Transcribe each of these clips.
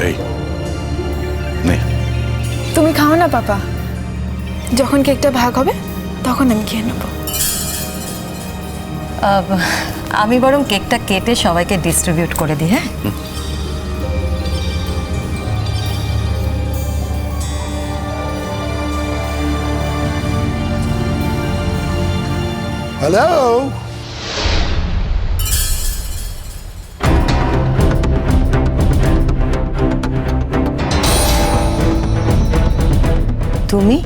এই নে। তুমি খাও না পাপা। যখন কেকটা ভাগ হবে তখন আমি খেয়ে নেব। আহ, আমি বরং কেকটা কেটে সবাইকে ডিস্ট্রিবিউট করে দিই হ্যাঁ? হ্যালো তুমি?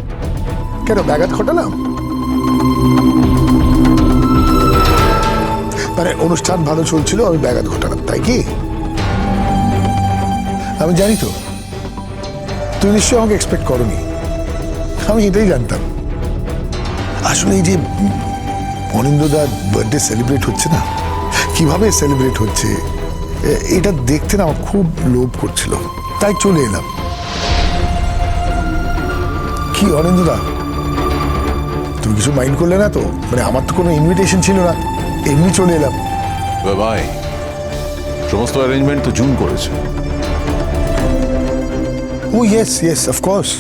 কেন, ব্যাঘাত ঘটালাম? মানে অনুষ্ঠান ভালো চলছিল, আমি ব্যাঘাত ঘটালাম, তাই কি? আমি জানি তো। তুমি নিশ্চয়ই আমাকে এক্সপেক্ট করনি। আমি এটাই জানতাম। আসলে এই যে অনিন্দদার বার্থডে সেলিব্রেট হচ্ছে না, কীভাবে সেলিব্রেট হচ্ছে এটা দেখতে না আমার খুব লোভ করছিল। তাই চলে এলাম। কি অনিন্দদা তুমি কিছু মাইন্ড করলে না তো? মানে আমার তো কোনো ইনভিটেশন ছিল না। এমনি চলে এলাম। বাবাই সমস্ত অ্যারেঞ্জমেন্ট তো জুন করেছে। ও ইয়েস ইয়েস অফকোর্স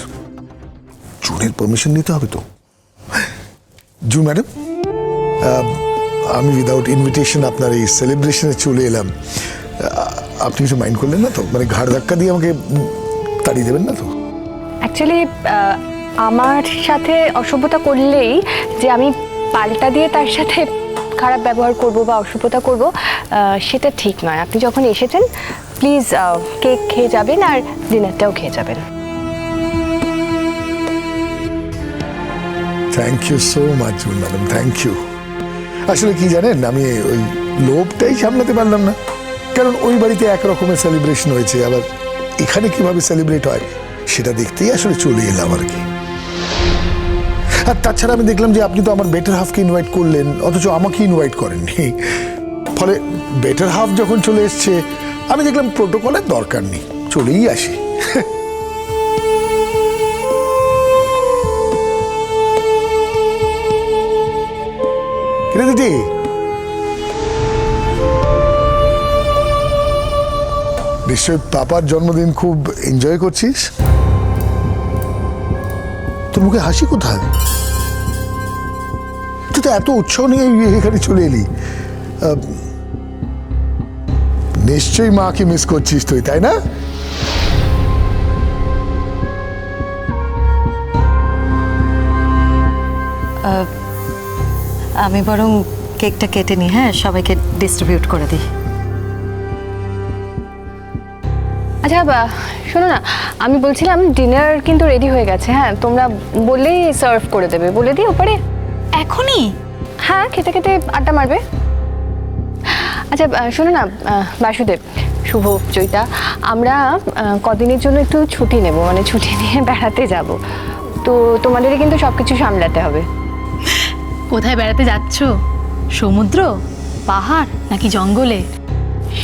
জুনের পারমিশন নিতে হবে তো? জুন ম্যাডাম আমি উইদাউট ইনভিটেশন আপনার এই সেলিব্রেশনে চলে এলাম। আপনি কিছু মাইন্ড করলেন না তো? মানে ঘাড় ধাক্কা দিয়ে আমাকে তাড়িয়ে দেবেন না তো? অ্যাকচুয়ালি আমার সাথে অসভ্যতা করলেই যে আমি পাল্টা দিয়ে তার সাথে খারাপ ব্যবহার করব বা অসভ্যতা করব সেটা ঠিক নয়। আপনি যখন এসেছেন প্লিজ কেক খেয়ে যাবেন আর ডিনারটাও খেয়ে যাবেন। Thank you so much madam thank you আসলে কি জানেন, আমি ওই লোভটাই সামলাতে পারলাম না। কারণ ওই বাড়িতে একরকমের সেলিব্রেশন হয়েছে, আবার এখানে কীভাবে সেলিব্রেট হয়, সেটা দেখতেই আসলে চলে এলাম আর কি। আর তাছাড়া আমি দেখলাম যে আপনি তো আমার বেটার হাফকে ইনভাইট করলেন, অথচ আমাকে ইনভাইট করেননি। ফলে বেটার হাফ যখন চলে এসছে, আমি দেখলাম প্রোটোকলের দরকার নেই, চলেই আসি। দিদি? নিশ্চয় পাপার জন্মদিন খুব এনজয় করছিস? তোর মুখে হাসি কোথায়? তুই তো এত উৎসাহ নিয়ে এখানে চলে এলি। নিশ্চয়ই মাকে মিস করছিস তুই, তাই না? আমি বরং কেকটা কেটে নিই হ্যাঁ? সবাইকে ডিস্ট্রিবিউট করে দিই। আচ্ছা বা, শোনো না আমি বলছিলাম ডিনার কিন্তু রেডি হয়ে গেছে হ্যাঁ? তোমরা বললেই সার্ভ করে দেবে বলে দিই ওপরে। এখনই? হ্যাঁ খেতে খেতে আড্ডা মারবে। আচ্ছা শোনো না বাসুদেব শুভ চৈতা আমরা কদিনের জন্য একটু ছুটি নেব মানে ছুটি নিয়ে বেড়াতে যাব। তো তোমাদেরই কিন্তু সব কিছু সামলাতে হবে। কোথায় বেড়াতে যাচ্ছ? সমুদ্র পাহাড় নাকি জঙ্গলে?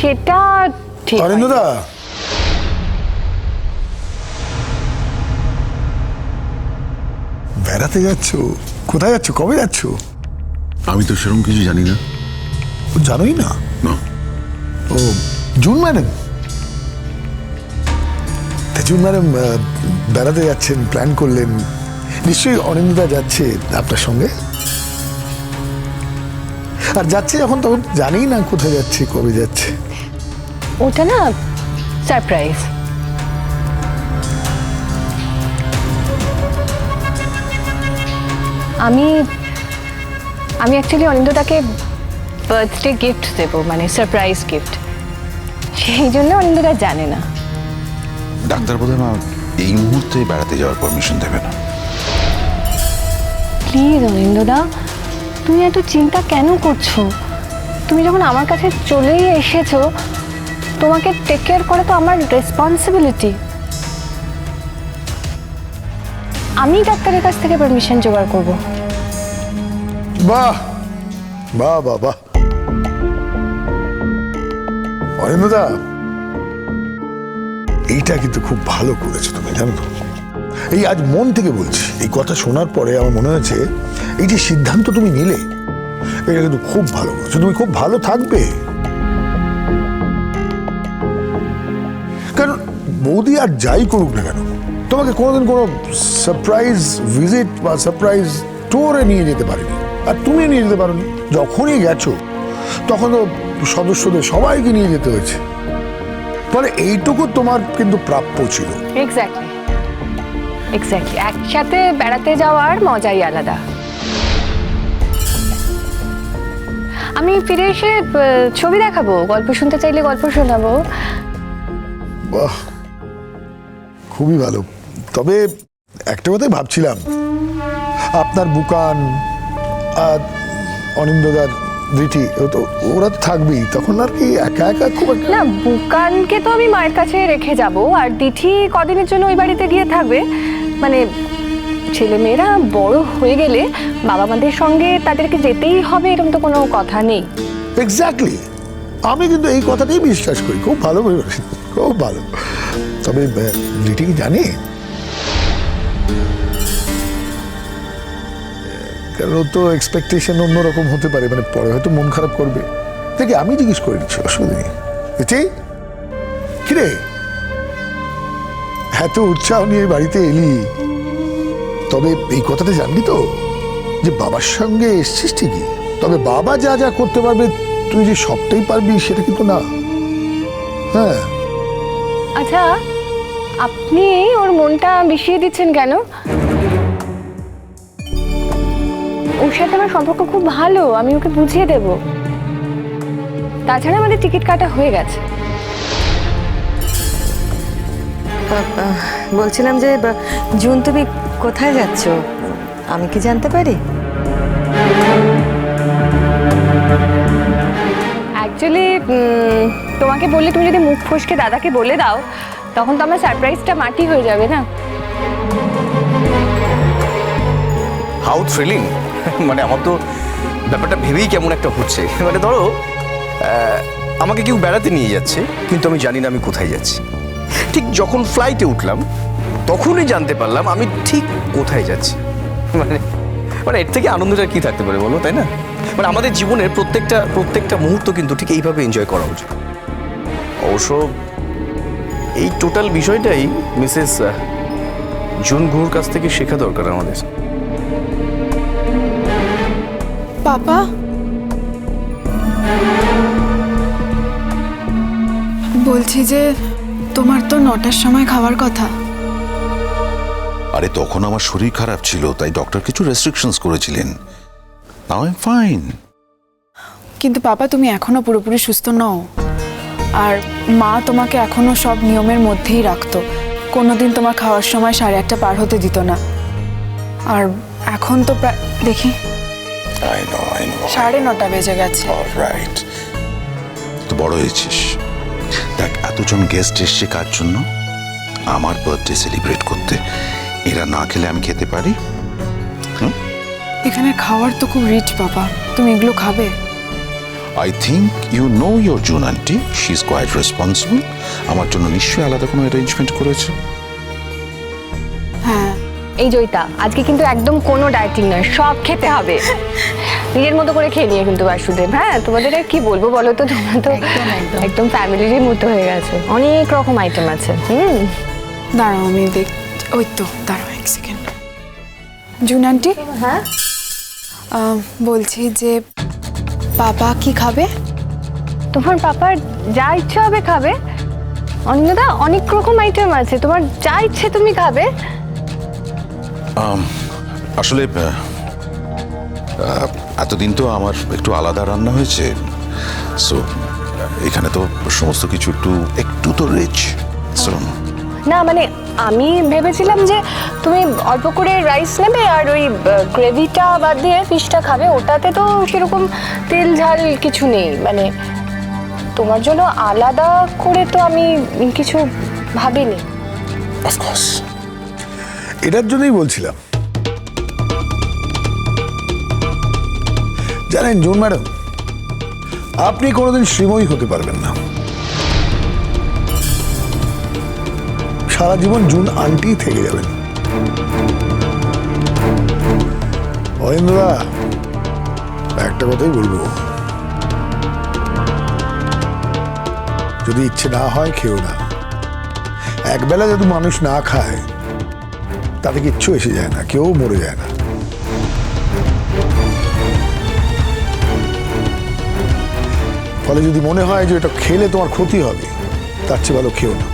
সেটা ঠিক। বেড়াতে যাচ্ছ? কোথায় যাচ্ছ? কবে যাচ্ছ? আমি তো সেরকম কিছু জানি না। ও জানোই না? না। ও জুন ম্যাডাম। জুন ম্যাডাম বেড়াতে যাচ্ছেন প্ল্যান করলেন। নিশ্চয়ই অনিন্দা যাচ্ছে আপনার সঙ্গে? আর যাচ্ছে যখন তখন জানেই না কোথায় যাচ্ছে কবে যাচ্ছে। ওটা না সারপ্রাইজ। আমি আমি অ্যাকচুয়ালি অনিন্দটাকে বার্থডে গিফট দেবো মানে সারপ্রাইজ গিফট সেই জন্য অনিন্দটা জানে না। ডাক্তার বোধহয় মা এই মুহূর্তে বেড়াতে যাওয়ার পারমিশন দেবে না। প্লিজ অনিন্দদা তুমি এত চিন্তা কেন করছ? তুমি যখন আমার কাছে চলেই এসেছ তোমাকে টেক কেয়ার করা তো আমার রেসপন্সিবিলিটি আমি ডাক্তারের কাছ থেকে পারমিশন জোগাড় করব। বাহ বাহ বাহ বাহ। অরিন্দদা এইটা কিন্তু খুব ভালো করেছ তুমি, জানো তো। এই আজ মন থেকে বলছি, এই কথা শোনার পরে আমার মনে হয়েছে, এই যে সিদ্ধান্ত তুমি নিলে, এটা কিন্তু খুব ভালো করেছ। তুমি খুব ভালো থাকবে। কারণ বৌদি আর যাই করুক না কেন তোমাকে কোনোদিন কোনো সারপ্রাইজ ভিজিট বা সারপ্রাইজ ট্যুরে নিয়ে যেতে পারেনি। আর তুমি নিয়ে যেতে পারোনি। যখনই গেছো তখন তো সদস্যদের সবাইকে নিয়ে যেতে হয়েছে। ফলে এইটুকু তোমার কিন্তু প্রাপ্য ছিল। এক্স্যাক্টলি এক্স্যাক্টলি একসাথে বেড়াতে যাওয়ার মজাই আলাদা। আমি ফিরে এসে ছবি দেখাবো গল্প শুনতে চাইলে গল্প শোনাবো। বাহ! খুবই ভালো। তবে একটা কথাই ভাবছিলাম। আপনার বুকান আর অনিন্দদার দিটি ওরা তো থাকবেই তখন আর কি একা একা খুব না বুকানকে তো আমি মায়ের কাছে রেখে যাব আর দিঠি কদিনের জন্য ওই বাড়িতে গিয়ে থাকবে। মানে ছেলে মেয়েরা বড় হয়ে গেলে বাবা মাদের সঙ্গে তাদেরকে যেতেই হবে এরকম তো কোনো কথা নেই। এক্স্যাক্টলি আমি কিন্তু এই কথাটাই বিশ্বাস করি খুব ভালো খুব ভালো। তবে কি জানে? কারণ ওর তো এক্সপেকটেশন অন্যরকম হতে পারে মানে পরে হয়তো মন খারাপ করবে। দেখি, আমি জিজ্ঞেস করে নিচ্ছি, অসুবিধা নেই। এটাই কিরে? এত উৎসাহ নিয়ে বাড়িতে এলি। তবে এই কথাটা জানবি তো? যে বাবার সঙ্গে এসছিস ঠিকই, তবে বাবা যা যা করতে পারবে, তুই যে সবটাই পারবি, সেটা কিন্তু না। হ্যাঁ। আচ্ছা আপনি ওর মনটা বিষিয়ে দিচ্ছেন কেন? ওর সাথে আমার সম্পর্ক খুব ভালো আমি ওকে বুঝিয়ে দেব। তাছাড়া আমাদের টিকিট কাটা হয়ে গেছে। বলছিলাম যে জুন তুমি কোথায় যাচ্ছ? আমি কি জানতে পারি? অ্যাকচুয়ালি তোমাকে বললে তুমি যদি মুখ ফসকে দাদাকে বলে দাও তখন তো আমার সারপ্রাইজটা মাটি হয়ে যাবে না? হাউ থ্রিলিং মানে আমার তো ব্যাপারটা ভেবেই কেমন একটা হচ্ছে। মানে ধরো আমাকে কেউ বেড়াতে নিয়ে যাচ্ছে, কিন্তু আমি জানি না আমি কোথায় যাচ্ছি। ঠিক যখন ফ্লাইটে উঠলাম, তখনই জানতে পারলাম আমি ঠিক কোথায় যাচ্ছি। মানে মানে এর থেকে আনন্দটা কি থাকতে পারে বলো, তাই না? মানে আমাদের জীবনের প্রত্যেকটা প্রত্যেকটা মুহূর্ত কিন্তু ঠিক এইভাবে এনজয় করা উচিত। অবশ্য এই টোটাল বিষয়টাই মিসেস জুন গুহর কাছ থেকে শেখা দরকার আমাদের। পাপা? বলছি যে তোমার তো নটার সময় খাওয়ার কথা। আরে তখন আমার শরীর খারাপ ছিল তাই ডক্টর কিছু রেস্ট্রিকশনস করেছিলেন। নাও আই ফাইন কিন্তু পাপা তুমি এখনও পুরোপুরি সুস্থ নও। আর মা তোমাকে এখনও সব নিয়মের মধ্যেই রাখতো। কোনোদিন তোমার খাওয়ার সময় সাড়ে আটটা পার হতে দিত না। আর এখন তো প্রায় দেখি। আই নো আই নো সাড়ে নটা বেজে গেছে। রাইট তো বড় হয়েছিস। দেখ এতজন গেস্ট এসছে কার জন্য? আমার বার্থডে সেলিব্রেট করতে। এরা না খেলে আমি খেতে পারি? এখানে খাওয়ার তো খুব রিচ পাপা তুমি এগুলো খাবে? I think you know your Jun aunty she is quite responsible আমার জন্য নিশ্চয়ই আলাদা কোনো অ্যারেঞ্জমেন্ট করেছে। এই জয়িতা আজকে কিন্তু একদম কোনো ডায়েটিং নয় সব খেতে হবে। নিজের মতো করে খেয়ে নিয়ে কিন্তু বাসুদেব হ্যাঁ? তোমাদের আর কি বলব বলো তো? তোমরা তো একদম ফ্যামিলিরই মতো হয়ে গেছে। অনেক রকম আইটেম আছে হুম? দাঁড়াও আমি দেখ ওই তো দাঁড়াও এক সেকেন্ড জুন আন্টি হ্যাঁ? বলছি যে পাপা কি খাবে? তোমার পাপার যা ইচ্ছে হবে খাবে। অনিন্দা অনেক রকম আইটেম আছে তোমার যা ইচ্ছে তুমি খাবে। আসলে এতদিন তো আমার একটু আলাদা রান্না হয়েছে। সো এখানে তো সমস্ত কিছু একটু একটু তো রিচ সো না মানে আমি ভেবেছিলাম যে তুমি অল্প করে রাইস নেবে আর ওই গ্রেভিটা বাদ দিয়ে ফিশটা খাবে। ওটাতে তো সেরকম তেল ঝাল কিছু নেই। মানে তোমার জন্য আলাদা করে তো আমি কিছু ভাবিনি। অফকোর্স এটার জন্যই বলছিলাম। জানেন, জুন ম্যাডাম, আপনি কোনোদিন শ্রীময়ী হতে পারবেন না। সারা জীবন জুন আন্টি থেকে যাবেন। অরিন্দা একটা কথাই বলব। যদি ইচ্ছে না হয়, খেও না। একবেলা যদি মানুষ না খায় তাতে কিচ্ছু এসে যায় না, কেউ মরে যায় না। ফলে যদি মনে হয় যে এটা খেলে তোমার ক্ষতি হবে, তার চেয়ে ভালো খেও না।